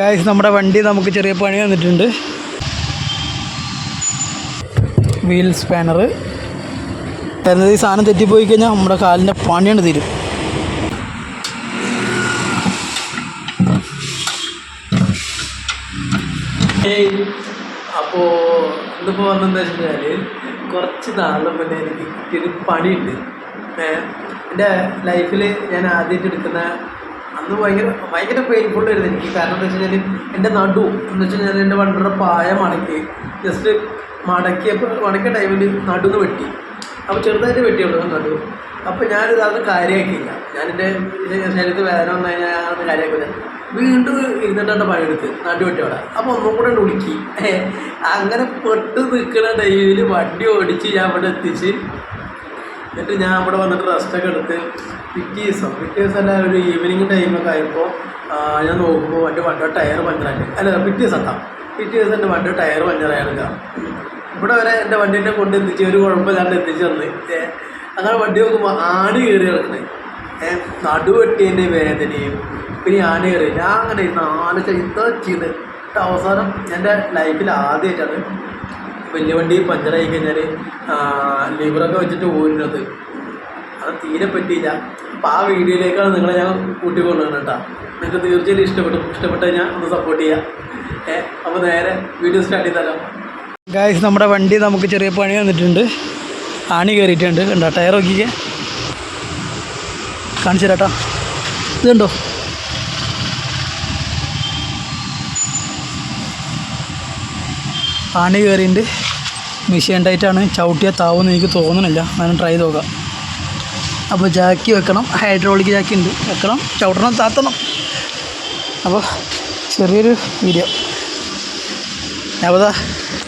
Guys നമ്മുടെ വണ്ടി നമുക്ക് ചെറിയ പണി വന്നിട്ടുണ്ട് വീൽ സ്പാനർ തരുന്നത് ഈ സാധനം തെറ്റിപ്പോയി കഴിഞ്ഞാൽ നമ്മുടെ കാലിന്റെ പണിയാണ് തീരും. അപ്പോൾ ഇന്നിപ്പോൾ വന്നെന്താ വെച്ച് കഴിഞ്ഞാൽ കുറച്ച് നാളും പിന്നെ എനിക്ക് കിട്ടിയൊരു പണിയുണ്ട്. എന്റെ ലൈഫിൽ ഞാൻ ആദ്യമായിട്ട് എടുക്കുന്ന അന്ന് ഭയങ്കര ഭയങ്കര പെയിൻഫുൾ ആയിരുന്നു എനിക്ക്. കാരണം എന്താ വെച്ച് കഴിഞ്ഞാൽ എന്റെ നടു എന്ന് വെച്ച് കഴിഞ്ഞാൽ എന്റെ വണ്ടിയുടെ പായ മടക്കി ജസ്റ്റ് മടക്കിയപ്പോൾ മടക്കിയ ടൈമിൽ നടുന്ന് വെട്ടി. അപ്പോൾ ചെറുതായിട്ട് വെട്ടിയുള്ളൂ നടു. അപ്പോൾ ഞാനിത് അത് കാര്യമാക്കിയില്ല ഞാനെന്റെ ശരീരത്തിൽ വേദന വന്നു കഴിഞ്ഞാൽ ഞാനത് കാര്യമാക്കില്ല വീണ്ടും ഇരുന്നിട്ടാണ് പണിയെടുത്ത് നാട്ടു വെട്ടിയോടെ അപ്പോൾ ഒന്നും കൂടെ ഉളുക്കി അങ്ങനെ പെട്ട് നിൽക്കുന്ന ടൈമിൽ വണ്ടി ഓടിച്ച് ഞാൻ ഇവിടെ എത്തിച്ച് എന്നിട്ട് ഞാൻ ഇവിടെ വന്നിട്ട് റെസ്റ്റൊക്കെ എടുത്ത് പിറ്റേ ദിവസം പിറ്റേ ദിവസം അല്ല ഒരു ഈവനിങ് ടൈമൊക്കെ ആയപ്പോൾ ഞാൻ നോക്കുമ്പോൾ എന്റെ വണ്ടിയുടെ ടയർ പഞ്ചറായിട്ട് അല്ല പിറ്റേ ദിവസം എത്താം പിറ്റേ ദിവസം എന്റെ വണ്ടിയുടെ ടയർ പഞ്ചറായിരുന്നു ഇവിടെ വരെ എന്റെ വണ്ടീനെ കൊണ്ട് എത്തിച്ച് ഒരു കുഴപ്പമില്ലാണ്ട് എത്തിച്ച് തന്ന്. അങ്ങനെ വണ്ടി നോക്കുമ്പോൾ ആണി കയറി കിടക്കണേ ഏഹ് നടുവെട്ടിയതിന്റെ വേദനയും പിന്നെ ആന കയറി ഞാൻ അങ്ങനെ ഇരുന്ന് ആലോചിച്ച ഇത്ര ചെയ്ത് അവസാനം എന്റെ ലൈഫിൽ ആദ്യമായിട്ടാണ് വലിയ വണ്ടി പഞ്ചറായി കഴിഞ്ഞാൽ ലിവറൊക്കെ വെച്ചിട്ട് ഓടുന്നത് അത് തീരെ പറ്റിയില്ല. അപ്പോൾ ആ വീഡിയോയിലേക്കാണ് നിങ്ങളെ ഞാൻ കൂട്ടിക്കൊണ്ടുവന്നത് കേട്ടോ. നിങ്ങൾക്ക് തീർച്ചയായിട്ടും ഇഷ്ടപ്പെടും ഇഷ്ടപ്പെട്ട് ഞാൻ ഒന്ന് സപ്പോർട്ട് ചെയ്യാം. ഏ അപ്പോൾ നേരെ വീഡിയോ സ്റ്റാർട്ട് ചെയ്താലോ? ഗായ്സ് നമ്മുടെ വണ്ടി നമുക്ക് ചെറിയ പണി വന്നിട്ടുണ്ട്. ആണി കയറിയിട്ടുണ്ട്. കണ്ടോ ടയർ നോക്കിക്കേ. കാണിച്ചു തരാട്ടാ ഇതുണ്ടോ? ആണി കയറിയിട്ടുണ്ട്. മിഷീൻ ടൈറ്റാണ് ചവിട്ടിയ താവെന്ന് എനിക്ക് തോന്നുന്നില്ല ഞാൻ ട്രൈ നോക്കാം. അപ്പോൾ ജാക്കി വെക്കണം. ഹൈഡ്രോളിക് ജാക്കി ഉണ്ട്. വെക്കണം. ചവിട്ടണം താത്തണം. അപ്പോൾ ചെറിയൊരു വീഡിയോ അപ്പോൾ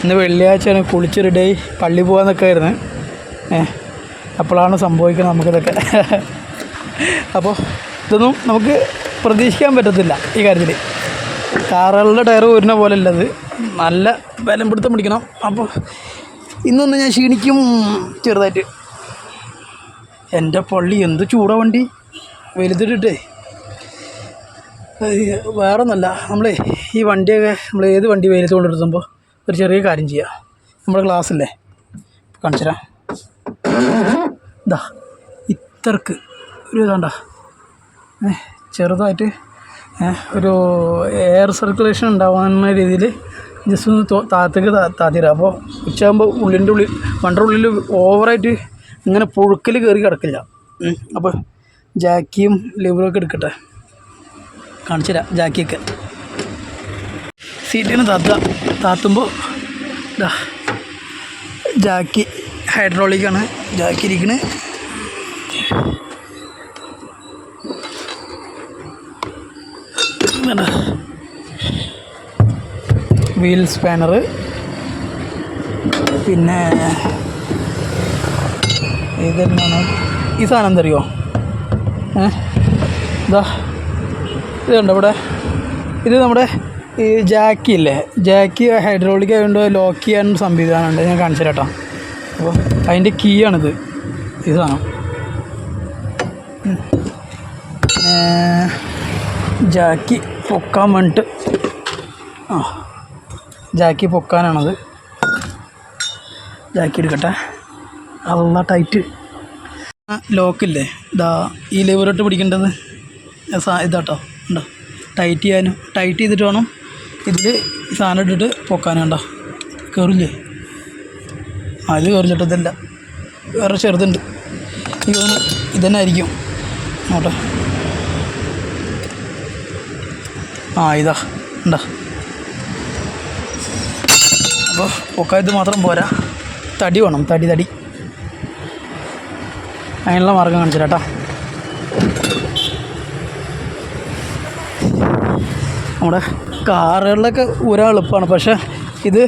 ഇന്ന് വെള്ളിയാഴ്ചയാണ് കുളിച്ച് റെഡിയായി പള്ളി പോകാമെന്നൊക്കെ ആയിരുന്നു ഏ അപ്പോഴാണ് സംഭവിക്കുന്നത് നമുക്കിതൊക്കെ. അപ്പോൾ ഇതൊന്നും നമുക്ക് പ്രതീക്ഷിക്കാൻ പറ്റത്തില്ല ഈ കാര്യത്തിൽ. കാറുകളുടെ ടയർ ഊരിനെ പോലെ ഉള്ളത് നല്ല ബലം പിടുത്തം പിടിക്കണം. അപ്പോൾ ഇന്നൊന്ന് ഞാൻ ക്ഷീണിക്കും ചെറുതായിട്ട്. എന്റെ പള്ളി എന്ത് ചൂട വണ്ടി? വലുതിട്ടിട്ടേ. വേറെ ഒന്നല്ല നമ്മളേ ഈ വണ്ടിയൊക്കെ നമ്മൾ ഏത് വണ്ടി വെയിലത്ത് ഒരു ചെറിയ കാര്യം ചെയ്യുക നമ്മുടെ ഗ്ലാസ്സില്ലേ കാണിച്ചുതരാം ഇതാ ഇത്രക്ക്. ഒരു ഇതാണ്ട. ചെറുതായിട്ട് ഒരു എയർ സർക്കുലേഷൻ ഉണ്ടാവുന്ന രീതിയിൽ ജസ്റ്റ് ഒന്ന് താത്തേക്ക് താഴത്തേക്ക് താ- അപ്പോൾ ഉച്ചയാകുമ്പോൾ ഉള്ളിന്റെ ഉള്ളിൽ വണ്ടിയുടെ ഉള്ളിൽ ഓവറായിട്ട് ഇങ്ങനെ പുഴുക്കൽ കയറി കിടക്കില്ല. അപ്പോൾ ജാക്കിയും ലിവറൊക്കെ എടുക്കട്ടെ. കാണിച്ചു തരാം ജാക്കിയൊക്കെ സീറ്റിന് താത്ത താത്തുമ്പോൾ ജാക്കി ഹൈഡ്രോളിക്കാണ്. ജാക്കി ഇരിക്കണേ. Wheel spanner. പിന്നെ ഇതെന്നാണ് ഈ സാധനം എന്തറിയോ? ഏതാ ഇതാ ഇത് കണ്ടോ ഇവിടെ? ഇത് നമ്മുടെ ഈ ജാക്കി ഇല്ലേ? ജാക്കി ഹൈഡ്രോളിക് ആയതുകൊണ്ട് ലോക്ക് ചെയ്യാൻ സംവിധാനമുണ്ട്. ഞാൻ കാണിച്ചു തരാം അപ്പോൾ അതിന്റെ കീ ആണിത് ഈ സാധനം. ജാക്കി പൊക്കാൻ വേണ്ടിട്ട്. ആ ജാക്കി പൊക്കാനാണത്. ജാക്കി എടുക്കട്ടെ. അല്ല ടൈറ്റ് ലോക്കില്ലേ ഇതാ ഈ ലെവറിട്ട് പിടിക്കേണ്ടത്. ഇതാട്ടോ ഉണ്ടോ ടൈറ്റ് ചെയ്യാനും ടൈറ്റ് ചെയ്തിട്ട് വേണം ഇതിൽ സാധനം ഇട്ടിട്ട് പൊക്കാനും ഉണ്ടോ കയറില്ലേ അത് കയറിച്ചിട്ടതല്ല വേറെ ചെറുതുണ്ട്. എനിക്ക് ഇതന്നെ ആയിരിക്കും നോട്ടെ ആ ഇതാ ഉണ്ടോ അപ്പോൾ പൊക്കായത് മാത്രം പോരാ. തടി വേണം തടി തടി. അതിനുള്ള മാർഗം കാണിച്ചു കേട്ടോ. നമ്മുടെ കാറുകളിലൊക്കെ ഊരാൻ എളുപ്പമാണ്. പക്ഷേ ഇത്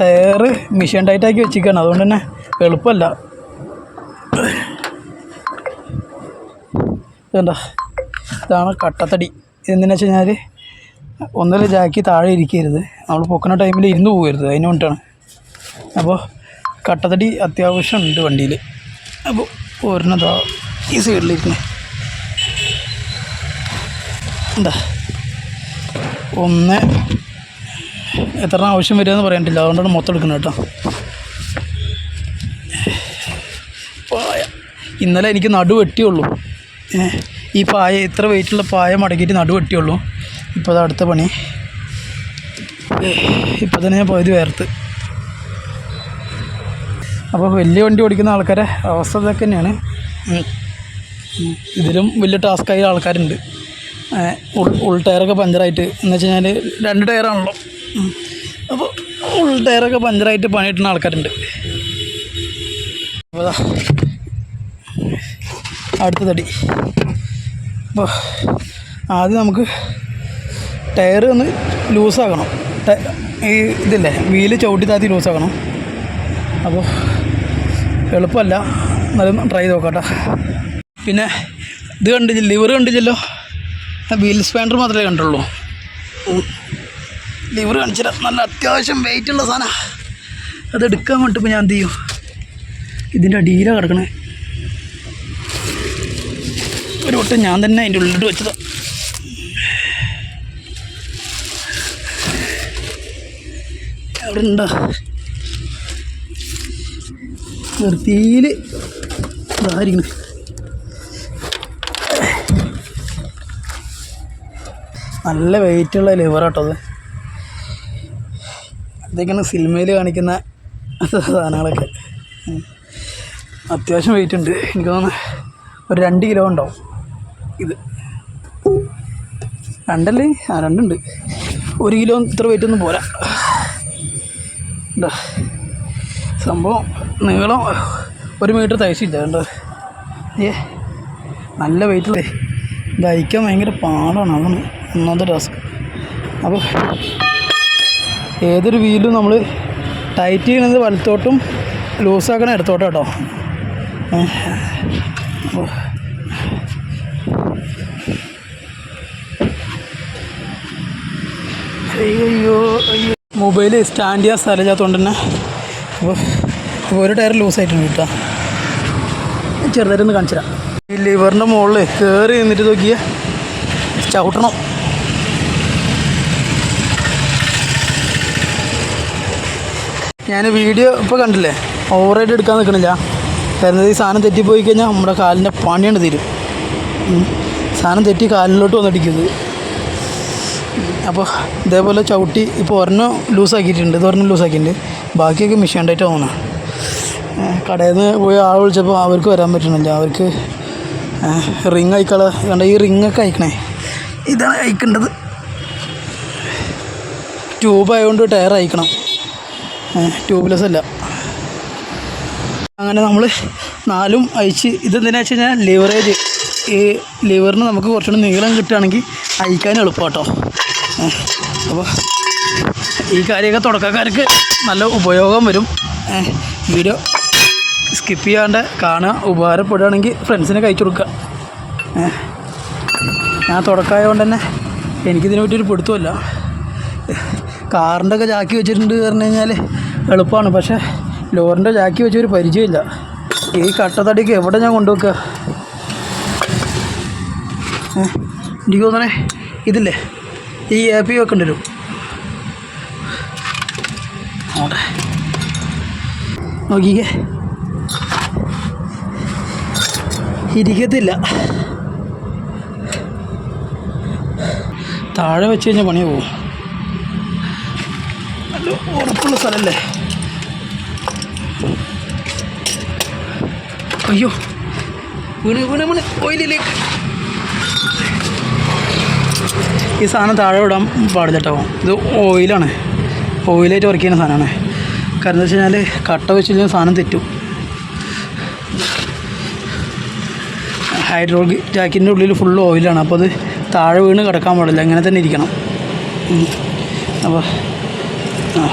ടയറ് മിഷൻ ടൈറ്റാക്കി വെച്ചിരിക്കുകയാണ്. അതുകൊണ്ട് തന്നെ എളുപ്പമല്ല. ഇതുണ്ടോ? ഇതാണ് കട്ടത്തടി. ഇതെന്തിനാ വെച്ച് കഴിഞ്ഞാൽ ഒന്നര ജാക്കി താഴെ ഇരിക്കരുത്. നമ്മൾ പൊക്കുന്ന ടൈമിൽ ഇരുന്ന് പോകരുത്. അതിന് വേണ്ടിയിട്ടാണ്. അപ്പോൾ കട്ടത്തടി അത്യാവശ്യം ഉണ്ട് വണ്ടിയിൽ അപ്പോൾ ഒരെണ്ണതാ. ഈ സൈഡിലിരിക്കണേ. എന്താ? ഒന്ന്. എത്ര ആവശ്യം വരികയെന്ന് പറയണ്ടില്ല. അതുകൊണ്ടാണ് മൊത്തം എടുക്കുന്നത് കേട്ടോ. പായ. ഇന്നലെ എനിക്ക് നടു വെട്ടിയുള്ളൂ. ഈ പായ ഇത്ര വെയിറ്റുള്ള പായ മടക്കിയിട്ട് നടു വെട്ടിയുള്ളൂ. ഇപ്പോൾ അത് അടുത്ത പണി. ഇപ്പോൾ തന്നെ ഞാൻ പകുതി വേർത്ത് അപ്പോൾ വലിയ വണ്ടി ഓടിക്കുന്ന ആൾക്കാരെ അവസ്ഥ ഇതൊക്കെ തന്നെയാണ്. ഇതിലും വലിയ ടാസ്ക് ടാസ്ക്കായ ആൾക്കാരുണ്ട്. ഉൾ ഉൾ ടയറൊക്കെ പഞ്ചറായിട്ട് എന്ന് വെച്ച് കഴിഞ്ഞാൽ രണ്ട് ടയറാണല്ലോ. അപ്പോൾ ഉൾ ടയറൊക്കെ പഞ്ചറായിട്ട് പണിയിട്ടുന്ന ആൾക്കാരുണ്ട്. അപ്പോൾ അടുത്ത തടി. അപ്പോൾ ആദ്യം നമുക്ക് ടയർ ഒന്ന് ലൂസാക്കണം ഈ ഇതില്ലേ വീൽ ചവിട്ടി താത്തി ലൂസാക്കണം അപ്പോൾ എളുപ്പമല്ല. എന്നാലും ട്രൈ ചെയ്ത് നോക്കട്ടെ. കേട്ടോ പിന്നെ ഇത് കണ്ടില്ല? ലിവർ കണ്ടില്ലല്ലോ? വീൽ സ്പാൻഡർ മാത്രമേ കണ്ടുള്ളൂ. ലിവർ കാണിച്ചില്ല നല്ല അത്യാവശ്യം വെയിറ്റ് ഉള്ള സാധനമാണ് അത് എടുക്കാൻ വേണ്ടി ഞാൻ എന്ത് ചെയ്യും? ഇതിന്റെ അടിയിലാണ് കിടക്കണേ. ഒരു വട്ടം ഞാൻ തന്നെ അതിന്റെ ഉള്ളിട്ട് വെച്ചത്. അവിടെ ഉണ്ടോ വൃത്തിയിൽ ഇതായിരിക്കണം. നല്ല വെയിറ്റുള്ള ലിവറാട്ടോ അത്. ഇതൊക്കെയാണ് സിനിമയിൽ കാണിക്കുന്ന സാധനങ്ങളൊക്കെ. അത്യാവശ്യം വെയിറ്റ് ഉണ്ട്. എനിക്ക് തോന്നുന്നു ഒരു രണ്ട് കിലോ ഉണ്ടാവും. ഇത്. രണ്ടല്ലേ? ആ രണ്ടുണ്ട്. ഒരു കിലോ ഇത്ര വെയിറ്റ് ഒന്നും പോരാ. സംഭവം നീളം ഒരു മീറ്റർ തയ്ച്ചില്ല കണ്ടോ? ഏ നല്ല വെയിറ്റല്ലേ ദഹിക്കാൻ ഭയങ്കര പാടാണ് അതാണ് ഒന്നാമത്തെ ടാസ്ക് അപ്പോൾ ഏതൊരു വീലും നമ്മൾ ടൈറ്റ് ചെയ്യണത് വലത്തോട്ടും ലൂസാക്കണ ഇടത്തോട്ടും കേട്ടോ അയ്യോ അയ്യോ. മൊബൈൽ സ്റ്റാൻഡ് ചെയ്യാൻ സ്ഥലമില്ലാത്തതുകൊണ്ട് തന്നെ. അപ്പോൾ ഇപ്പോൾ ഒരു ടയർ ലൂസായിട്ടുണ്ട് കേട്ടോ ചെറുതായിട്ടൊന്ന് കാണിച്ചു തരാം. ഈ ലിവറിന്റെ മുകളിൽ കയറി നിന്നിട്ട് നോക്കിയ. ചവിട്ടണം. ഞാൻ വീഡിയോ ഇപ്പോൾ കണ്ടില്ലേ? ഓവറായിട്ട് എടുക്കാൻ നിൽക്കണില്ല കാരണം ഈ സാധനം തെറ്റിപ്പോയി കഴിഞ്ഞാൽ നമ്മുടെ കാലിന്റെ പണിയാണ് തീരും. സാധനം തെറ്റി കാലിലോട്ട് വന്നിടിക്കുന്നത് അപ്പോൾ ഇതേപോലെ ചവിട്ടി ഇപ്പോൾ ഒരെണ്ണം ലൂസാക്കിയിട്ടുണ്ട് ഇത് ഒരെണ്ണം ലൂസാക്കിയിട്ടുണ്ട് ബാക്കിയൊക്കെ മിഷീൻ ഉണ്ടായിട്ട് തോന്നണം കടയിൽ നിന്ന് പോയി ആൾ വിളിച്ചപ്പോൾ അവർക്ക് വരാൻ പറ്റണില്ല അവർക്ക് റിങ് അയക്കള കണ്ട ഈ റിങ്ങൊക്കെ അയക്കണേ. ഇതാണ് അയക്കേണ്ടത്. ട്യൂബ് ആയതുകൊണ്ട് ടയർ അയക്കണം. ട്യൂബ്ലെസ് അല്ല. അങ്ങനെ നമ്മൾ നാലും അയച്ച് ഇതെന്തിനാ വെച്ച് കഴിഞ്ഞാൽ ലിവറേജ് ഈ ലിവറിന് നമുക്ക് കുറച്ചുകൂടി നീളം കിട്ടുകയാണെങ്കിൽ അയക്കാൻ എളുപ്പം കേട്ടോ അപ്പോൾ ഈ കാര്യമൊക്കെ തുടക്കക്കാർക്ക് നല്ല ഉപയോഗം വരും. വീഡിയോ സ്കിപ്പ് ചെയ്യാണ്ട് കാണുക ഉപകാരപ്പെടുകയാണെങ്കിൽ ഫ്രണ്ട്സിന് കഴിച്ചു കൊടുക്കുക. ഞാൻ ഞാൻ തുടക്കമായതുകൊണ്ട് തന്നെ എനിക്കിതിനെ പറ്റിയൊരു പിടുത്തമില്ല കാറിന്റെ ഒക്കെ ജാക്കി വെച്ചിട്ടുണ്ട് പറഞ്ഞു കഴിഞ്ഞാൽ എളുപ്പമാണ് പക്ഷേ ലോറിന്റെ ജാക്കി വെച്ചൊരു പരിചയമില്ല. ഈ കട്ടത്തടിക്ക് എവിടെ ഞാൻ കൊണ്ടുവെക്കുക? എനിക്ക് തോന്നണേ ഇതില്ലേ? ഈ എ പി വെക്കേണ്ടി വരും. നോക്കിക്കേ ഇരിക്കത്തില്ല. താഴെ വെച്ച് കഴിഞ്ഞാൽ പണി പോവും. നല്ല ഉറപ്പുള്ള സ്ഥലമല്ലേ അയ്യോ വീണ് വീണ് വീണ്. ഓയിലിലേക്ക് ഈ സാധനം താഴെ വിടാൻ പാടില്ല കേട്ടോ. ഇത് ഓയിലാണ്. ഓയിലായിട്ട് വർക്ക് ചെയ്യുന്ന സാധനമാണ്. കാരണം എന്താ വെച്ച് കഴിഞ്ഞാൽ കട്ട വെച്ച് കഴിഞ്ഞാൽ സാധനം തെറ്റും. ഹൈഡ്രോളിക് ജാക്കിന്റെ ഉള്ളിൽ ഫുൾ ഓയിലാണ് അപ്പോൾ അത് താഴെ വീണ് കിടക്കാൻ പാടില്ല. അങ്ങനെ തന്നെ ഇരിക്കണം. അപ്പോൾ ആ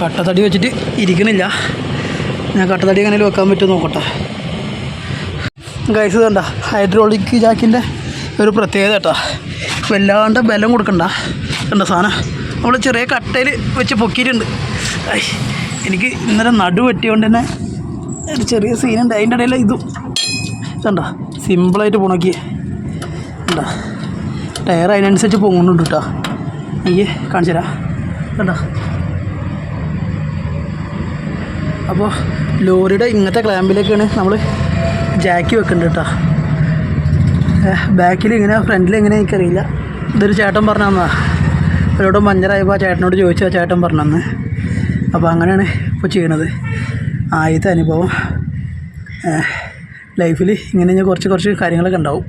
കട്ടത്തടി വെച്ചിട്ട് ഇരിക്കണില്ല. ഞാൻ കട്ടത്തടി എങ്ങനെ വെക്കാൻ പറ്റുമോ നോക്കട്ടെ. ഗൈസ് കണ്ട ഹൈഡ്രോളിക് ജാക്കിന്റെ ഒരു പ്രത്യേകത കേട്ടോ. വല്ലാണ്ട് ബലം കൊടുക്കണ്ട. കണ്ട സാധനം? നമ്മൾ ചെറിയ കട്ടയിൽ വെച്ച് പൊക്കിയിട്ടുണ്ട്. ഐ. എനിക്ക് ഇന്നലെ നടു പറ്റിയോണ്ട് തന്നെ ഒരു ചെറിയ സീനുണ്ട്. അതിന്റെ ഇടയിൽ ഇതും. ഇതണ്ട? സിമ്പിളായിട്ട് പുണക്കി കണ്ടോ ടയർ അതിനനുസരിച്ച് പോകുന്നുണ്ട് കേട്ടോ. എനിക്ക് കാണിച്ചു തരാം. കണ്ട അപ്പോൾ ലോറിയുടെ ഇങ്ങനത്തെ ക്ലാമ്പിലേക്കാണ് നമ്മൾ ജാക്കി വെക്കേണ്ടത് കേട്ടോ. ബാക്കിൽ ഇങ്ങനെ ഫ്രണ്ടിൽ എങ്ങനെ എനിക്കറിയില്ല. ഇതൊരു ചേട്ടൻ പറഞ്ഞു തന്നതാണ് അവരോട് മഞ്ഞറായപ്പോൾ ആ ചേട്ടനോട് ചോദിച്ചു ആ ചേട്ടൻ പറഞ്ഞു തന്ന് അപ്പോൾ അങ്ങനെയാണ് ഇപ്പോൾ ചെയ്യണത് ആദ്യത്തെ അനുഭവം. ലൈഫിൽ ഇങ്ങനെ ഞാൻ കുറച്ച് കുറച്ച് കാര്യങ്ങളൊക്കെ ഉണ്ടാവും.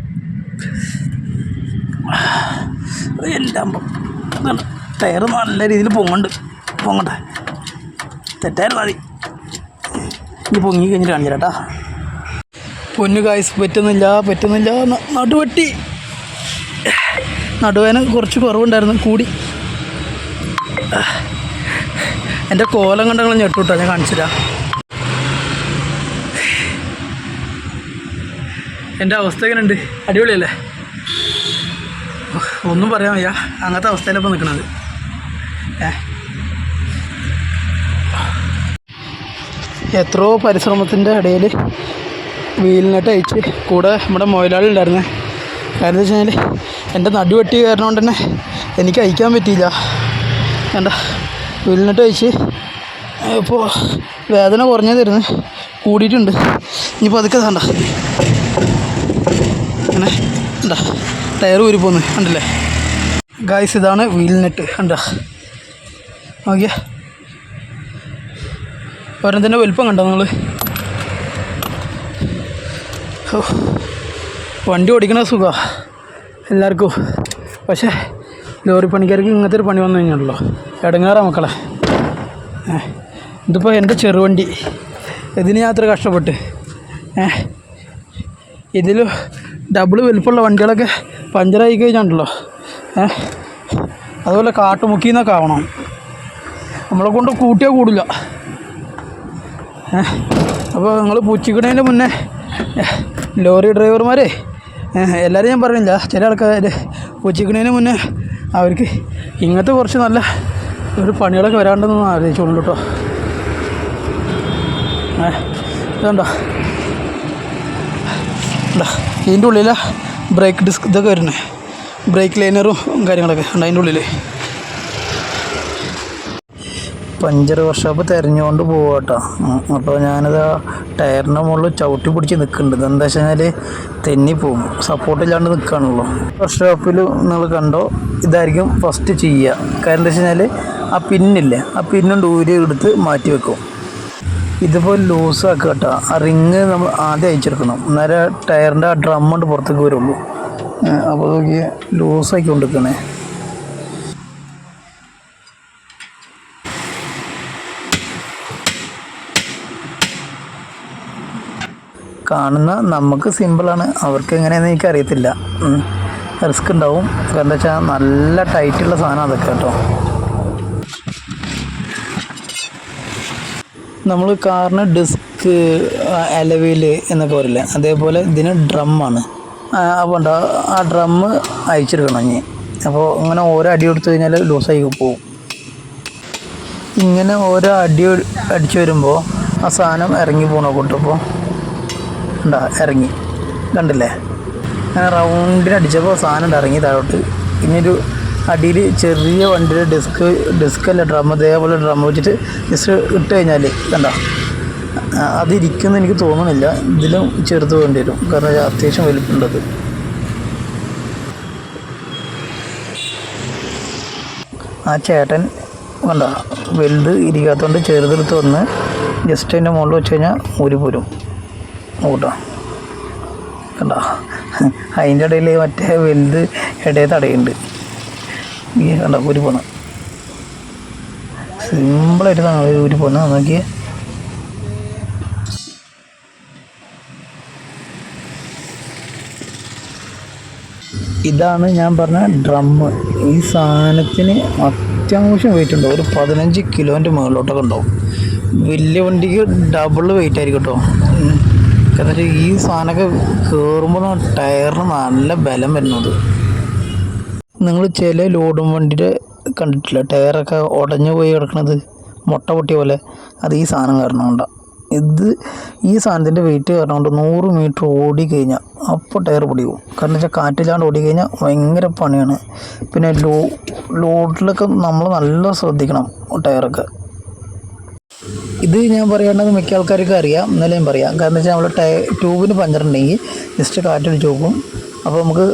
എല്ലാം ടയർ നല്ല രീതിയിൽ പൊങ്ങുണ്ട് പൊങ്ങട്ടെ. തെറ്റായിരുന്നു മതി ഇനി പൊങ്ങി കഴിഞ്ഞിട്ട് കാണിച്ചു പൊന്നു കായ്സ് പറ്റുന്നില്ല പറ്റുന്നില്ല നടുവെട്ടി. നടുവേന കുറച്ച് കുറവുണ്ടായിരുന്നു കൂടി. എന്റെ കോലം കണ്ടങ്ങൾ ഞെട്ടുട്ടോ ഞാൻ കാണിച്ചില്ല എന്റെ അവസ്ഥ എങ്ങനെയുണ്ട്? അടിപൊളിയല്ലേ? ഒന്നും പറയാൻ വയ്യ. അങ്ങനത്തെ അവസ്ഥയിലപ്പോൾ നിൽക്കണത് ഏ? എത്രയോ പരിശ്രമത്തിന്റെ ഇടയിൽ വീലിനെട്ട് അയച്ച് കൂടെ നമ്മുടെ മൊയിലാളി ഉണ്ടായിരുന്നേ. കാരണം എന്താ വെച്ച് കഴിഞ്ഞാൽ എന്റെ നടുവെട്ടി കാരണം കൊണ്ട് തന്നെ എനിക്ക് അയക്കാൻ പറ്റിയില്ല. വേണ്ട വീലിനെട്ട് കഴിച്ച് ഇപ്പോൾ വേദന കുറഞ്ഞതായിരുന്നു കൂടിയിട്ടുണ്ട്. ഇനിയിപ്പോൾ അതൊക്കെ വേണ്ട അങ്ങനെ ടയർ ഊരി പോന്ന് കണ്ടില്ലേ? ഗായ്സ് ഇതാണ് വീലിനെട്ട് കണ്ട? നോക്കിയേ. ഒരെണ്ണത്തിന്റെ വലുപ്പം കണ്ടോ നിങ്ങൾ വണ്ടി ഓടിക്കണ സുഖമാണ് എല്ലാവർക്കും. പക്ഷേ ലോറി പണിക്കാർക്ക് ഇങ്ങനത്തെ ഒരു പണി വന്നു കഴിഞ്ഞാണല്ലോ. ഇടങ്ങാറാ മക്കളെ. ഇതിപ്പോൾ എന്റെ ചെറുവണ്ടി. ഇതിന് ഞാൻ അത്ര കഷ്ടപ്പെട്ട്. ഇതിൽ ഡബിൾ വലുപ്പമുള്ള വണ്ടികളൊക്കെ പഞ്ചറായി കഴിഞ്ഞുണ്ടല്ലോ അതുപോലെ കാട്ടുമുക്കിന്നൊക്കെ ആവണം. നമ്മളെ കൊണ്ട് കൂട്ടിയാൽ കൂടില്ല. അപ്പോൾ നിങ്ങൾ പൂച്ചിക്കണേന്റെ മുന്നേ ലോറി ഡ്രൈവർമാരെ എല്ലാവരും ഞാൻ പറയുന്നില്ല ചില ആൾക്കാർ പൂച്ചിക്കണേന് മുന്നേ അവർക്ക് ഇങ്ങനത്തെ കുറച്ച് നല്ല ഒരു പണികളൊക്കെ വരാണ്ടെന്ന് ആലോചിച്ചോളൂ കേട്ടോ. ഇതുണ്ടോ? ഉണ്ടോ ഇതിന്റെ ഉള്ളിലാണ് ബ്രേക്ക് ഡിസ്ക് ഇതൊക്കെ വരുന്നത് ബ്രേക്ക് ലൈനറും കാര്യങ്ങളൊക്കെ ഉണ്ട് അതിന്റെ ഉള്ളിൽ പഞ്ചർ വർക്ക്ഷോപ്പ് തിരഞ്ഞുകൊണ്ട് പോവാട്ടോ. അപ്പോൾ ഞാനത് ടയറിന്റെ മുകളിൽ ചവിട്ടി പിടിച്ച് നിൽക്കുന്നുണ്ട് എന്താ വെച്ച് കഴിഞ്ഞാൽ തെന്നിപ്പോവും സപ്പോർട്ടില്ലാണ്ട് നിൽക്കുകയാണല്ലോ വർക്ക്ഷോപ്പിൽ നിങ്ങൾ കണ്ടോ? ഇതായിരിക്കും ഫസ്റ്റ് ചെയ്യുക കാരണം എന്താ വെച്ച് കഴിഞ്ഞാൽ ആ പിന്നില്ലേ? ആ പിന്നും ഊരി എടുത്ത് മാറ്റി വെക്കും. ഇതിപ്പോൾ ലൂസാക്കുക കേട്ടോ ആ റിങ് നമ്മൾ ആദ്യം അയച്ചെടുക്കണം അന്നേരം ടയറിന്റെ ആ ഡ്രം കൊണ്ട് പുറത്തേക്ക് വരുള്ളൂ. അപ്പോൾ നോക്കി ലൂസാക്കി കൊണ്ടിരിക്കണേ കാണുന്ന നമുക്ക് സിമ്പിളാണ് അവർക്ക് എങ്ങനെയാണെന്ന് എനിക്കറിയത്തില്ല. റിസ്ക് ഉണ്ടാവും. കാരണം എന്താ വെച്ചാൽ നല്ല ടൈറ്റുള്ള സാധനം അതൊക്കെ കേട്ടോ. നമ്മൾ കാറിന് ഡിസ്ക് അലവിൽ എന്നൊക്കെ പറയില്ലേ? അതേപോലെ ഇതിന് ഡ്രമ്മാണ് അപ്പോൾ ഉണ്ടോ? ആ ഡ്രമ്മ് അയച്ചെടുക്കണം ഇനി. അപ്പോൾ ഇങ്ങനെ ഓരോ അടി കൊടുത്തു കഴിഞ്ഞാൽ ലൂസായി പോകും. ഇങ്ങനെ ഓരോ അടി അടിച്ചു വരുമ്പോൾ ആ സാധനം ഇറങ്ങി പോകണോ കൂട്ടപ്പോൾ ഉണ്ടാ ഇറങ്ങി. കണ്ടില്ലേ? അങ്ങനെ റൗണ്ടിന് അടിച്ചപ്പോൾ സാധനം ഇറങ്ങി താഴോട്ട്. ഇനിയൊരു അടിയിൽ ചെറിയ വണ്ടിയുടെ ഡിസ്ക് ഡിസ്ക് അല്ല ഡ്രം അതേപോലെ ഡ്രം വെച്ചിട്ട് ജസ്റ്റ് ഇട്ട് കഴിഞ്ഞാൽ കണ്ട? അതിരിക്കുമെന്ന് എനിക്ക് തോന്നുന്നില്ല ഇതിലും ചെറുത് വേണ്ടി വരും. കാരണം അത്യാവശ്യം വലിപ്പുണ്ടത് ആ ചേട്ടൻ കണ്ട? വലുത് ഇരിക്കാത്തതുകൊണ്ട് ചെറുതെടുത്ത് വന്ന് ജസ്റ്റ് അതിന്റെ മുകളിൽ വെച്ച് കഴിഞ്ഞാൽ ഊരി പോരും. കൂട്ടാ കണ്ടോ? അതിന്റെ ഇടയിൽ മറ്റേ വലുത് ഇടയിൽ തടയുണ്ട് ഈ കണ്ട ഒരു പോന്ന സിമ്പിളായിട്ട് ഒരു പോന്ന നോക്കിയേ. ഇതാണ് ഞാൻ പറഞ്ഞ ഡ്രമ്മ് ഈ സാധനത്തിന് അത്യാവശ്യം വെയിറ്റ് ഉണ്ട്? ഒരു പതിനഞ്ച് കിലോന്റെ മുകളിലോട്ടൊക്കെ ഉണ്ടാവും. വലിയ വണ്ടിക്ക് ഡബിൾ വെയിറ്റ് ആയിരിക്കും കേട്ടോ. കാരണം ഈ സാധനമൊക്കെ കയറുമ്പോൾ ടയറിന് നല്ല ബലം വരുന്നത്. നിങ്ങൾ ചില ലോഡും വണ്ടിയുടെ കണ്ടിട്ടില്ല? ടയറൊക്കെ ഉടഞ്ഞു പോയി കിടക്കുന്നത് മുട്ട പൊട്ടിയ പോലെ. അത് ഈ സാധനം കാരണം കൊണ്ടാണ് ഇത് ഈ സാധനത്തിന്റെ വെയിറ്റ് കാരണം കൊണ്ട്? നൂറ് മീറ്റർ ഓടി കഴിഞ്ഞാൽ അപ്പോൾ ടയർ പൊടിയും കാരണം വെച്ചാൽ കാറ്റില്ലാണ്ട് ഓടി കഴിഞ്ഞാൽ ഭയങ്കര പണിയാണ്. പിന്നെ ലോ ലോഡിലൊക്കെ നമ്മൾ നല്ല ശ്രദ്ധിക്കണം ടയറൊക്കെ. ഇത് ഞാൻ പറയേണ്ടത് മിക്ക ആൾക്കാർക്കും അറിയാം എന്നാലും പറയാം. കാരണം വെച്ചാൽ നമ്മൾ ടയ ട്യൂബിന് പഞ്ചറുണ്ടെങ്കിൽ ജസ്റ്റ് കാറ്റടിച്ച് നോക്കും അപ്പോൾ നമുക്ക്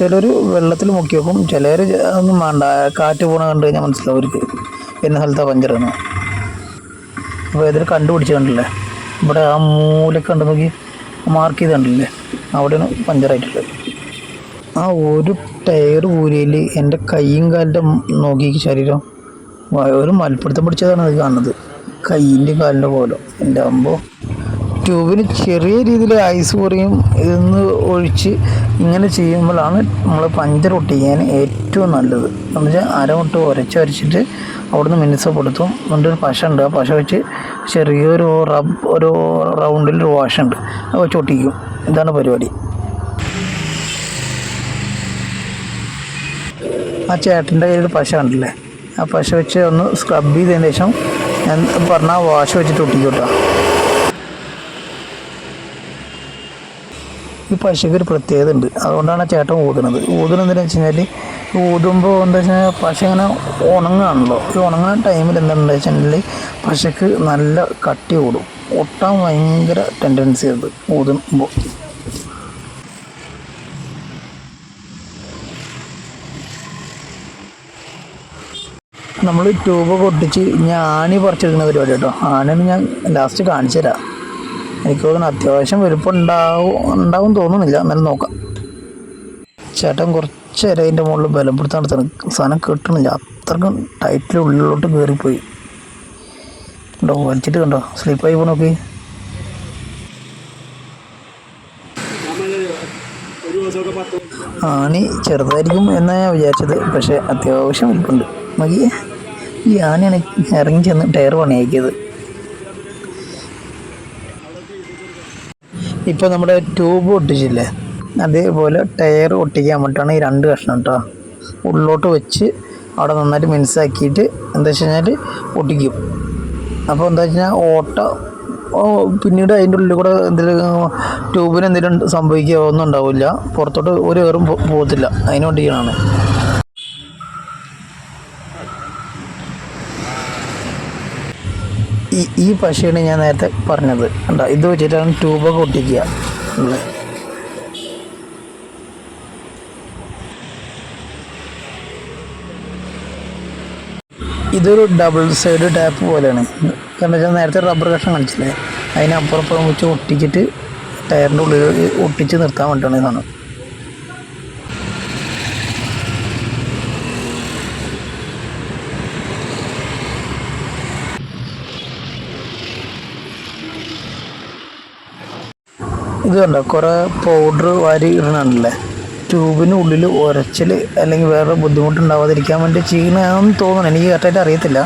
ചിലർ വെള്ളത്തിൽ മുക്കി വെക്കും. ചിലർ ഒന്നും വേണ്ട കാറ്റ് പോണ കണ്ടു കഴിഞ്ഞാൽ മനസ്സിലാവും അവർക്ക് എന്ന സ്ഥലത്താണ് പഞ്ചറെന്ന് അപ്പോൾ ഇതിൽ കണ്ടുപിടിച്ച് കണ്ടില്ലേ? ഇവിടെ ആ മൂലൊക്കെ കണ്ടു നോക്കി മാർക്ക് ചെയ്ത് കണ്ടില്ലേ? അവിടെയാണ് പഞ്ചറായിട്ടുള്ളത്. ആ ഒരു ടയർ ഊരിയിൽ എന്റെ കൈയും കാലിന്റെ നോക്കി ശരീരം ഒരു മൽപ്പിടുത്തം പിടിച്ചതാണ് അത് കാണുന്നത്. കൈയിന്റെ കാലിന്റെ പോലെ. എന്റെ അമ്പോ. ട്യൂബിന് ചെറിയ രീതിയിൽ ഐസ് കുറയും ഇതൊന്ന് ഒഴിച്ച് ഇങ്ങനെ ചെയ്യുമ്പോഴാണ് നമ്മൾ പഞ്ചർ ഒട്ടിക്കാൻ ഏറ്റവും നല്ലത്. എന്ന് വെച്ചാൽ അരമുട്ട് ഉരച്ച് വരച്ചിട്ട് അവിടുന്ന് മിനുസപ്പെടുത്തും എന്നിട്ട് ഒരു പശ ഉണ്ട്. ആ പശ വെച്ച് ചെറിയൊരു റബ് ഒരു റൗണ്ടിൽ ഒരു വാഷ് ഉണ്ട്. അത് വെച്ച് ഒട്ടിക്കും. ഇതാണ് പരിപാടി. ആ ചേട്ടന്റെ കയ്യിൽ പശ ഉണ്ടല്ലേ ആ പശ വെച്ച് ഒന്ന് സ്ക്രബ് ചെയ്തതിന് ശേഷം ഞാൻ പറഞ്ഞ വാഷ് വെച്ചിട്ട് ഒട്ടിക്കൂട്ടോ. ഈ പശയ്ക്ക് ഒരു പ്രത്യേകത ഉണ്ട്. അതുകൊണ്ടാണ് ചേട്ടൻ ഊതുന്നത് ഊതുന്നത് എന്താണെന്ന് വെച്ച് കഴിഞ്ഞാൽ ഊതുമ്പോൾ എന്താ വെച്ച് കഴിഞ്ഞാൽ പശ ഇങ്ങനെ ഉണങ്ങുകയാണല്ലോ ഈ ഉണങ്ങുന്ന ടൈമിൽ എന്താണെന്ന് വെച്ചിട്ടുണ്ടെങ്കിൽ പശയ്ക്ക് നല്ല കട്ടി ഓടും. ഒട്ടാൻ ഭയങ്കര ടെൻഡൻസി ഉണ്ട് ഊതുമ്പോൾ നമ്മൾ ട്യൂബ് പൊട്ടിച്ച് ഞാൻ ആണി പറിച്ചെടുക്കുന്ന പരിപാടി കേട്ടോ. ആണിന് ഞാൻ ലാസ്റ്റ് കാണിച്ചു തരാം. എനിക്ക് തോന്നുന്നു അത്യാവശ്യം വലുപ്പം ഉണ്ടാവും ഉണ്ടാവും തോന്നുന്നില്ല. എന്നാലും നോക്കാം. ചേട്ടൻ കുറച്ച് നേരം അതിന്റെ മുകളിൽ ബലപ്പെടുത്താൻ നടത്തണം. സാധനം കിട്ടണില്ല. അത്രക്കും ടൈറ്റിൽ ഉള്ളിലോട്ട് കയറിപ്പോയി കണ്ടോ? വലിച്ചിട്ട് കണ്ടോ? സ്ലിപ്പായി പോ നോക്കി. ആണി ചെറുതായിരിക്കും എന്നാണ് ഞാൻ വിചാരിച്ചത്. പക്ഷേ അത്യാവശ്യം വലിപ്പുണ്ട്. മതിയെ ആനയാണ് ഇറങ്ങി ചെന്ന് ടയർ പണിയാക്കിയത്. ഇപ്പോൾ നമ്മുടെ ട്യൂബ് ഒട്ടിച്ചില്ലേ അതേപോലെ ടയർ ഒട്ടിക്കാൻ വേണ്ടിയിട്ടാണ് ഈ രണ്ട് കഷ്ണം കേട്ടോ ഉള്ളിലോട്ട് വെച്ച് അവിടെ നന്നായിട്ട് മിനുസാക്കിയിട്ട് എന്താ വെച്ച് കഴിഞ്ഞാൽ ഒട്ടിക്കും അപ്പോൾ എന്താ വെച്ച് കഴിഞ്ഞാൽ ഓട്ട പിന്നീട് അതിന്റെ ഉള്ളിൽ കൂടെ എന്തെങ്കിലും ട്യൂബിന് എന്തെങ്കിലും സംഭവിക്കുക ഒന്നും ഉണ്ടാവില്ല പുറത്തോട്ട് ഒരു പോ- പോകത്തില്ല. അതിന് ഈ ഈ പശയാണ് ഞാൻ നേരത്തെ പറഞ്ഞത്. കണ്ടോ? ഇത് വെച്ചിട്ടാണ് ട്യൂബൊക്കെ ഒട്ടിക്കുക. ഇതൊരു ഡബിൾ സൈഡ് ടാപ്പ് പോലെയാണ്. കാരണം വെച്ചാൽ നേരത്തെ റബ്ബർ കഷ്ണം കാണിച്ചില്ലേ? അതിനപ്പുറപ്പുറം വെച്ച് ഒട്ടിച്ചിട്ട് ടയറിന്റെ ഉള്ളിൽ ഒട്ടിച്ച് നിർത്താൻ വേണ്ടിയിട്ടാണ് സാധനം. ഇത് കണ്ടോ? കുറേ പൗഡർ വാരി ഇടണല്ലേ ട്യൂബിന് ഉള്ളിൽ ഉരച്ചൽ അല്ലെങ്കിൽ വേറെ ബുദ്ധിമുട്ടുണ്ടാവാതിരിക്കാൻ വേണ്ടി ചെയ്യണമെന്ന് തോന്നുന്നു എനിക്ക് കറക്റ്റായിട്ട് അറിയത്തില്ല.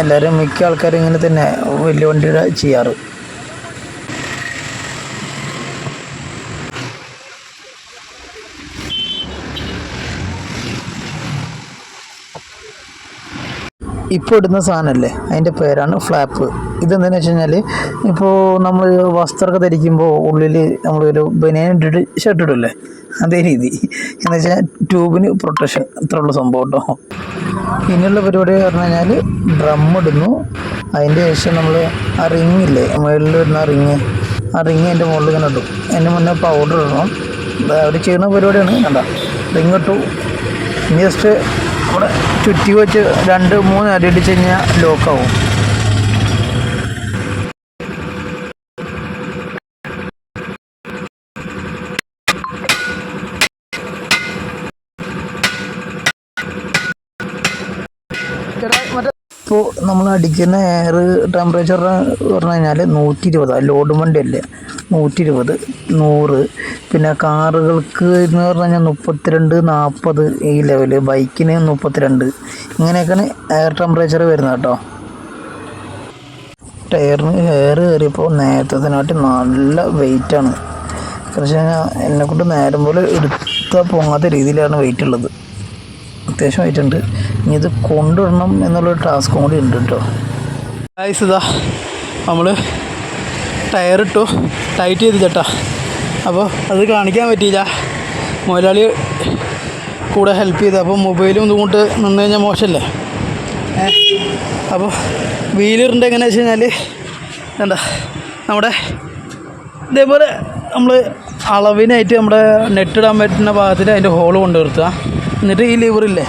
എല്ലാവരും മിക്ക ആൾക്കാരും ഇങ്ങനെ തന്നെ വലിയ വണ്ടിയുടെ ചെയ്യാറ്. ഇപ്പോൾ ഇടുന്ന സാധനമല്ലേ അതിന്റെ പേരാണ് ഫ്ലാപ്പ് ഇതെന്താണെന്ന് വെച്ച് കഴിഞ്ഞാൽ ഇപ്പോൾ നമ്മൾ വസ്ത്രമൊക്കെ ധരിക്കുമ്പോൾ ഉള്ളിൽ നമ്മളൊരു ബനിയൻ ഇട്ടിട്ട് ഷർട്ട് ഇടില്ലേ അതേ രീതി. എന്ന് വെച്ചാൽ ട്യൂബിന് പ്രൊട്ടക്ഷൻ ഇത്രയുള്ള സംഭവം കേട്ടോ പിന്നെയുള്ള പരിപാടി പറഞ്ഞു കഴിഞ്ഞാൽ ഡ്രം ഇടുന്നു. അതിന്റെ ശേഷം നമ്മൾ ആ റിങ് ഇല്ലേ? മുകളിൽ വരുന്ന ആ റിങ് ആ റിങ് അതിന്റെ മുകളിൽ ഇങ്ങനെ ഇടും. അതിന്റെ മുന്നേ പൗഡർ ഇടണം. അവർ ചെയ്യുന്ന പരിപാടിയാണ് കണ്ട. റിങ് ഇട്ടു. ഇനി ജസ്റ്റ് അവിടെ ചുറ്റി വെച്ച് രണ്ട് മൂന്ന് അടി അടിച്ച് കഴിഞ്ഞാൽ ലോക്കാവും ഇപ്പോൾ നമ്മൾ അടിക്കുന്ന എയർ ടെമ്പറേച്ചർ പറഞ്ഞു കഴിഞ്ഞാൽ നൂറ്റി ഇരുപത് ലോഡ് വണ്ടി അല്ലേ നൂറ്റി ഇരുപത് നൂറ്. പിന്നെ കാറുകൾക്ക് എന്ന് പറഞ്ഞു കഴിഞ്ഞാൽ മുപ്പത്തിരണ്ട് നാൽപ്പത് ഈ ലെവൽ ബൈക്കിന് മുപ്പത്തിരണ്ട്. ഇങ്ങനെയൊക്കെയാണ് എയർ ടെമ്പറേച്ചർ വരുന്നത് കേട്ടോ. ടയറിന് എയർ കയറിയപ്പോൾ നേരത്തേനായിട്ട് നല്ല വെയിറ്റാണ് കാരണം വെച്ച് കഴിഞ്ഞാൽ എന്നെക്കൊണ്ട് നേരം പോലെ എടുത്താൽ പോകാത്ത രീതിയിലാണ് വെയിറ്റ് ഉള്ളത്. അത്യാവശ്യം വെയിറ്റ് ഉണ്ട്. ഇനി ഇത് കൊണ്ടുവരണം എന്നുള്ളൊരു ടാസ്ക് കൂടി ഉണ്ട് കേട്ടോ. ഗൈസ് ഇതാ നമ്മൾ ടയറിട്ടു ടൈറ്റ് ചെയ്ത് ചേട്ടാ. അപ്പോൾ അത് കാണിക്കാൻ പറ്റിയില്ല. മുതലാളി കൂടെ ഹെൽപ്പ് ചെയ്ത്. അപ്പോൾ മൊബൈലും ഇതും കൊണ്ട് നിന്ന് കഴിഞ്ഞാൽ മോശമല്ലേ അപ്പോൾ വീലിറിന്റെ എങ്ങനെയാ വെച്ച് കഴിഞ്ഞാൽ എന്താ നമ്മുടെ ഇതേപോലെ നമ്മൾ അളവിനായിട്ട് നമ്മുടെ നെറ്റിടാൻ പറ്റുന്ന ഭാഗത്തിൽ അതിന്റെ ഹോൾ കൊണ്ടുവരുത്തുക എന്നിട്ട് ഈ ലിവറില്ലേ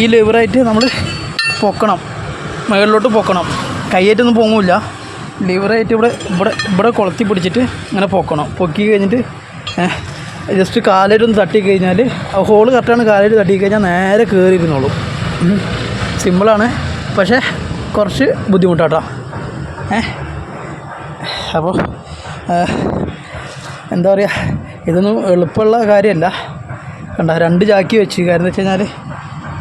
ഈ ലിവറായിട്ട് നമ്മൾ പൊക്കണം. മുകളിലോട്ട് പൊക്കണം. കൈയായിട്ടൊന്നും പൊങ്ങില്ല. ലിവറായിട്ട് ഇവിടെ ഇവിടെ ഇവിടെ കൊളത്തി പിടിച്ചിട്ട് ഇങ്ങനെ പൊക്കണം. പൊക്കി കഴിഞ്ഞിട്ട് ജസ്റ്റ് കാലേരൊന്ന് തട്ടി കഴിഞ്ഞാൽ ആ ഹോൾ കറക്റ്റാണ് കാലേര് തട്ടി കഴിഞ്ഞാൽ നേരെ കയറിയിരുന്നോളൂ സിമ്പിളാണ് പക്ഷേ കുറച്ച് ബുദ്ധിമുട്ടാട്ടോ. ഏ അപ്പോൾ എന്താ പറയുക ഇതൊന്നും എളുപ്പമുള്ള കാര്യമല്ല. കണ്ട രണ്ട് ചാക്കി വെച്ച്. കാരണം എന്ന് വെച്ച് കഴിഞ്ഞാൽ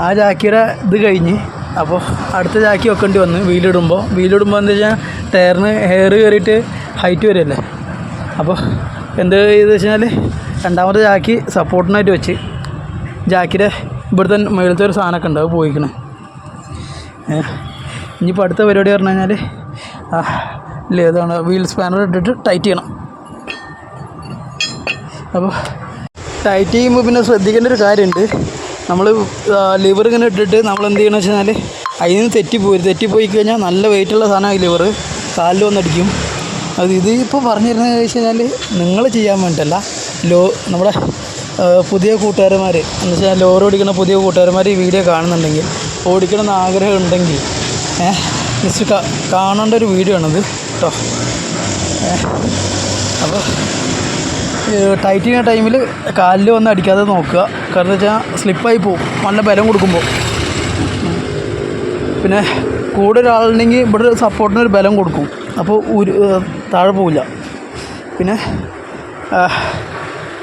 ആ ചാക്കിയുടെ ഇത് കഴിഞ്ഞ് അപ്പോൾ അടുത്ത ചാക്കി വെക്കേണ്ടി വന്ന് വീലിടുമ്പോൾ വീലിടുമ്പോൾ എന്താ വെച്ചാൽ ടയറിന് ഹെയർ കയറിയിട്ട് ഹൈറ്റ് വരുമല്ലേ അപ്പോൾ എന്ത് ചെയ്തെന്ന് വെച്ചാൽ രണ്ടാമത്തെ ജാക്കി സപ്പോർട്ടിനായിട്ട് വെച്ച് ജാക്കിയുടെ ഇവിടുത്തെ മേളത്തെ ഒരു സാധനമൊക്കെ ഉണ്ട് അത് പോയിക്കണം. ഇനിയിപ്പോൾ അടുത്ത പരിപാടി പറഞ്ഞു കഴിഞ്ഞാൽ ഇല്ല ഏതാണ് വീൽ സ്പാനർ ഇട്ടിട്ട് ടൈറ്റ് ചെയ്യണം. അപ്പോൾ ടൈറ്റ് ചെയ്യുമ്പോൾ പിന്നെ ശ്രദ്ധിക്കേണ്ട ഒരു കാര്യമുണ്ട്. നമ്മൾ ലിവർ ഇങ്ങനെ ഇട്ടിട്ട് നമ്മൾ എന്ത് ചെയ്യണമെന്ന് വെച്ചാൽ കഴിഞ്ഞാൽ അതിൽ നിന്ന് തെറ്റിപ്പോയി. തെറ്റിപ്പോയി കഴിഞ്ഞാൽ നല്ല വെയിറ്റുള്ള സാധനമായി ലിവർ കാലിൽ വന്നടിക്കും. അത് ഇത് ഇപ്പോൾ പറഞ്ഞിരുന്നത് വെച്ച് കഴിഞ്ഞാൽ നിങ്ങൾ ചെയ്യാൻ വേണ്ടിയിട്ടല്ല ലോ നമ്മുടെ പുതിയ കൂട്ടുകാരന്മാർ എന്ന് വെച്ചാൽ ലോറി ഓടിക്കുന്ന പുതിയ കൂട്ടുകാരന്മാർ ഈ വീഡിയോ കാണുന്നുണ്ടെങ്കിൽ ഓടിക്കണം എന്ന് ആഗ്രഹം ഉണ്ടെങ്കിൽ ഏഹ് ജസ്റ്റ് കാണേണ്ട ഒരു വീഡിയോ ആണിത്. കേട്ടോ ഏഹ് അപ്പോൾ ടൈറ്റ് ചെയ്യുന്ന ടൈമിൽ കാലിൽ വന്ന് അടിക്കാതെ നോക്കുക. കാരണം വെച്ചാൽ സ്ലിപ്പായി പോകും നല്ല ബലം കൊടുക്കുമ്പോൾ പിന്നെ കൂടെ ഒരാളുണ്ടെങ്കിൽ ഇവിടെ സപ്പോർട്ടിന് ഒരു ബലം കൊടുക്കും. അപ്പോൾ ഒരു താഴെ പോവില്ല. പിന്നെ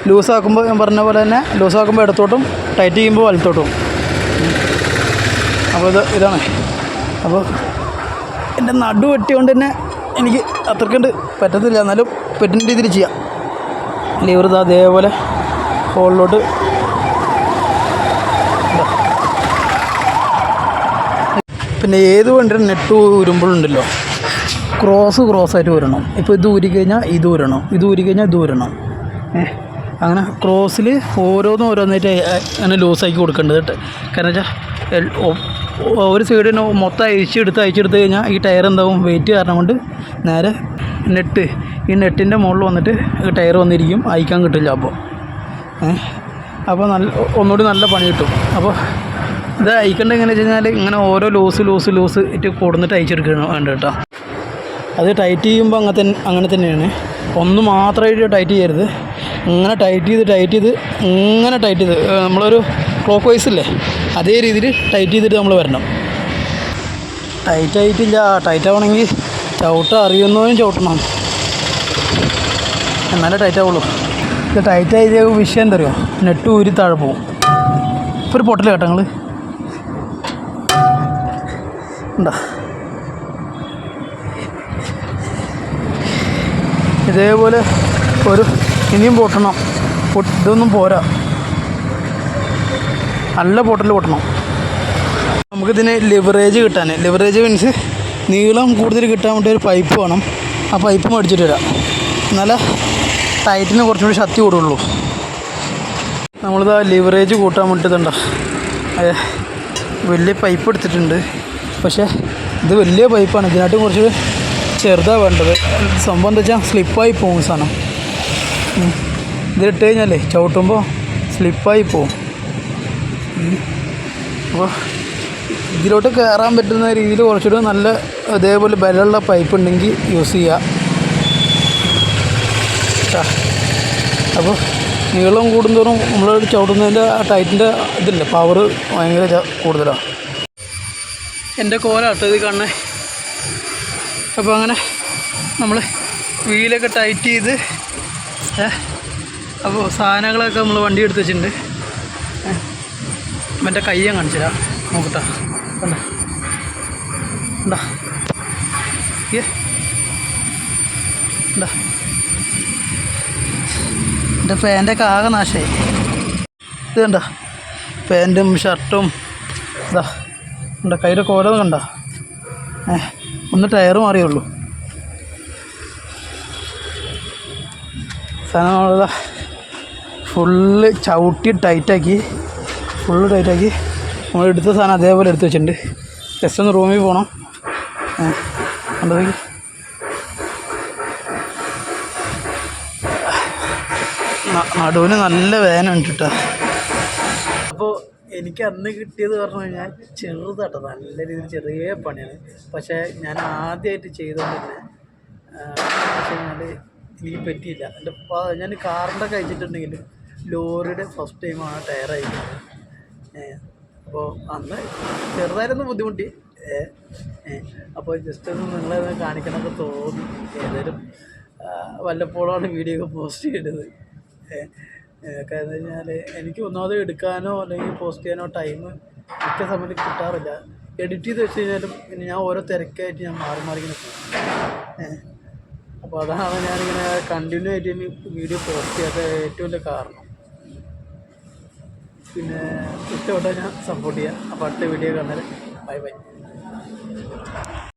ലൂസാക്കുമ്പോൾ ഞാൻ പറഞ്ഞ പോലെ തന്നെ ലൂസാക്കുമ്പോൾ ഇടത്തോട്ടും ടൈറ്റ് ചെയ്യുമ്പോൾ വലത്തോട്ടും. അപ്പോൾ ഇത് ഇതാണ്. അപ്പോൾ എന്റെ നടു വെട്ടിയോണ്ട് തന്നെ എനിക്ക് അത്രക്കണ്ട് പറ്റത്തില്ല. എന്നാലും പറ്റുന്ന രീതിയിൽ ചെയ്യാം. ലിവർ ഇത് അതേപോലെ ഹോളിലോട്ട്. പിന്നെ ഏത് വണ്ടിയുടെ നെറ്റ് ഉരുമ്പോഴുണ്ടല്ലോ ക്രോസ് ക്രോസ് ആയിട്ട് വരണം ഇപ്പോൾ ഇത് ഊരി കഴിഞ്ഞാൽ ഇത് വരണം ഇത് ഊരി കഴിഞ്ഞാൽ ഇത് വരണം ഏ അങ്ങനെ ക്രോസിൽ ഓരോന്നും ഓരോന്നായിട്ട് അങ്ങനെ ലൂസാക്കി കൊടുക്കേണ്ടത് കേട്ടോ. കാരണം വെച്ചാൽ ഒരു സൈഡിന് മൊത്തം അയച്ചെടുത്ത് അയച്ചെടുത്ത് കഴിഞ്ഞാൽ ഈ ടയർ എന്താവും? വെയിറ്റ് കാരണം കൊണ്ട് നേരെ നെറ്റ് ഈ നെറ്റിന്റെ മുകളിൽ വന്നിട്ട് ടയർ വന്നിരിക്കും. അയക്കാൻ കിട്ടില്ല അപ്പോൾ. അപ്പോൾ നല്ല ഒന്നുകൂടി നല്ല പണി കിട്ടും. അപ്പോൾ ഇത് അയക്കേണ്ടത് എങ്ങനെയാണെന്ന് വെച്ച് കഴിഞ്ഞാൽ ഇങ്ങനെ ഓരോ ലൂസ് ലൂസ് ലൂസ് ഇട്ട് കൊടുന്നിട്ട് അയച്ചെടുക്കണം വേണ്ട കേട്ടോ. അത് ടൈറ്റ് ചെയ്യുമ്പോൾ അങ്ങനെ തന്നെ അങ്ങനെ തന്നെയാണ്. ഒന്ന് മാത്രമായിട്ട് ടൈറ്റ് ചെയ്യരുത്. ഇങ്ങനെ ടൈറ്റ് ചെയ്ത് ടൈറ്റ് ചെയ്ത് ഇങ്ങനെ ടൈറ്റ് ചെയ്ത്. നമ്മളൊരു ക്ലോക്ക് വൈസ് ഇല്ലേ? അതേ രീതിയിൽ ടൈറ്റ് ചെയ്തിട്ട് നമ്മൾ വരണം. ടൈറ്റ് ആയിട്ടില്ല. ടൈറ്റ് ആവണമെങ്കിൽ ചവിട്ട അറിയുന്നവനും ചവിട്ടണം. എന്നാലേ ടൈറ്റ് ആവുള്ളൂ. ഇത് ടൈറ്റ് ആയത് വിഷയം എന്താ അറിയോ നെട്ട് ഊരി താഴെ പോകും. ഇപ്പോൾ ഒരു പൊട്ടൽ കേട്ടോ നിങ്ങൾ ഉണ്ടാ? ഇതേപോലെ ഒരു ഇനിയും പൊട്ടണം. ഇതൊന്നും പോരാ. നല്ല പൊട്ടൽ പൊട്ടണം. നമുക്കിതിന് ലിവറേജ് കിട്ടാൻ ലിവറേജ് മീൻസ് നീളം കൂടുതൽ കിട്ടാൻ വേണ്ടി ഒരു പൈപ്പ് വേണം. ആ പൈപ്പ് മേടിച്ചിട്ട് വരാം. എന്നാലേ ടൈറ്റിന് കുറച്ചും കൂടി ശക്തി കൂടുള്ളൂ. നമ്മളിത് ലിവറേജ് കൂട്ടാൻ വേണ്ടിയിട്ടുണ്ടോ വലിയ പൈപ്പ് എടുത്തിട്ടുണ്ട്. പക്ഷേ ഇത് വലിയ പൈപ്പാണ്. ഇതിനായിട്ട് കുറച്ച് ചെറുതാണ് വേണ്ടത്. സംഭവം എന്താ വെച്ചാൽ സ്ലിപ്പായി പോകും സാധനം. ഉം. ഇതിലിട്ട് കഴിഞ്ഞാലേ ചവിട്ടുമ്പോൾ സ്ലിപ്പായി പോവും. അപ്പോൾ ഇതിലോട്ട് കയറാൻ പറ്റുന്ന രീതിയിൽ കുറച്ചുകൂടി നല്ല അതേപോലെ ബലമുള്ള പൈപ്പ് ഉണ്ടെങ്കിൽ യൂസ് ചെയ്യുക ട്ടാ. അപ്പോൾ നീളം കൂടുന്തോറും നമ്മൾ ചവിടുന്നതിന്റെ ആ ടൈറ്റിന്റെ ഇതില്ലേ? പവർ ഭയങ്കര കൂടുതലാണ് എന്റെ കോലാട്ടോ ഇത് കാണണേ. അപ്പോൾ അങ്ങനെ നമ്മൾ വീലൊക്കെ ടൈറ്റ് ചെയ്ത് അപ്പോൾ സാധനങ്ങളൊക്കെ നമ്മൾ വണ്ടി എടുത്ത് വെച്ചിട്ടുണ്ട്. ഏ, എന്റെ കാണിച്ചില്ല നോക്കട്ടാ. കണ്ട? ഉണ്ടാ ഏ കണ്ടാ? എന്റെ ഫാന്റെ ആകെ നാശമായി ഇത് കണ്ട? പാന്റും ഷർട്ടും. ഇതാ ഉണ്ട കയ്യിൽ കോലം കണ്ട? ഏ ഒന്ന് ടയർ മാറിയുള്ളൂ. സാധനം ഫുള്ള് ചവിട്ടി ടൈറ്റാക്കി ഫുള്ള് ടൈറ്റാക്കി നമ്മൾ എടുത്ത സാധനം അതേപോലെ എടുത്ത് വെച്ചിട്ടുണ്ട്. ജസ്റ്റ് ഒന്ന് റൂമിൽ പോകണം കണ്ടത് നടുവിന് നല്ല വേദന ഉണ്ട് അപ്പോൾ എനിക്ക് അന്ന് കിട്ടിയത് പറഞ്ഞു കഴിഞ്ഞാൽ ചെറുതാട്ടോ നല്ല രീതിയിൽ ചെറിയ പണിയാണ്. പക്ഷേ ഞാൻ ആദ്യമായിട്ട് ചെയ്തുകൊണ്ട് പക്ഷേ ഞാൻ എനിക്ക് പറ്റിയില്ല. എന്റെ ഞാൻ കാറിന്റെ കഴിച്ചിട്ടുണ്ടെങ്കിലും ലോറിയുടെ ഫസ്റ്റ് ടൈമാണ് ടയറായി അപ്പോൾ അന്ന് ചെറുതായിരുന്നു ബുദ്ധിമുട്ടി. അപ്പോൾ ജസ്റ്റ് ഒന്ന് നിങ്ങളെ കാണിക്കണമെന്ന് തോന്നി. ഏതായാലും വല്ലപ്പോഴാണ് വീഡിയോ ഒക്കെ പോസ്റ്റ് ചെയ്തത് കാരണം കഴിഞ്ഞാൽ എനിക്ക് ഒന്നാമത് എടുക്കാനോ അല്ലെങ്കിൽ പോസ്റ്റ് ചെയ്യാനോ ടൈം മിക്ക സമയത്ത് കിട്ടാറില്ല. എഡിറ്റ് ചെയ്ത് വെച്ച് കഴിഞ്ഞാലും പിന്നെ ഞാൻ ഓരോ തിരക്കായിട്ട് ഞാൻ മാറി മാറി ഇങ്ങനെ പോകും. അപ്പോൾ അതാണ് ഞാനിങ്ങനെ കണ്ടിന്യൂ ആയിട്ട് വീഡിയോ പോസ്റ്റ് ചെയ്യാത്ത ഏറ്റവും വലിയ കാരണം. പിന്നെ ഇഷ്ടപ്പെട്ടാൽ ഞാൻ സപ്പോർട്ട് ചെയ്യാം. അപ്പോൾ അടുത്ത വീഡിയോ കാണാൻ ബൈ ബൈ